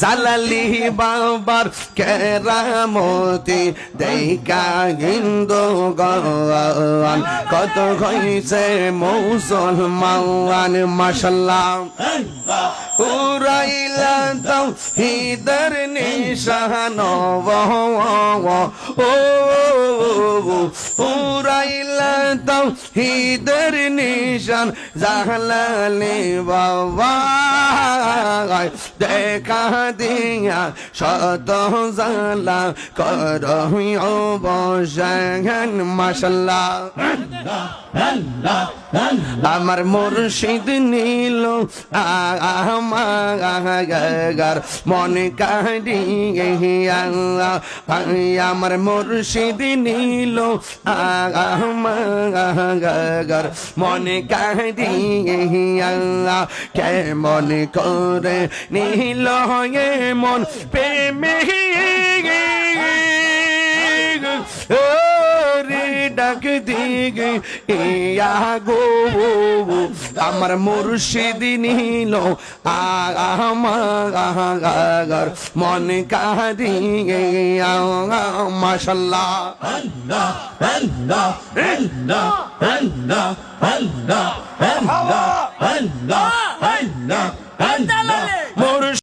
জালালি বাবার কেরামতি দেখা হিন্দু গান কত হইছে মুসলমান মাসাল্লাহ উড়াইলা দাও হিদর নিশান ও উড়াইলা দাও হিদর নিশান জাহলালি বাবা দেখা দিয়া শত জালা কর অবসান মাসাল্লাহ আমার মুর্শিদ নীল, আমার মনে আমার মুর্শিদ নীল, আমার মনে কাড়িয়ে কেমন করে নীল মন প্রেমে। দিগে ইয়া গো আমার মুর্শিদ নিল আমার মন কাদিয়ে মাশাল্লাহ। মুর্শিদ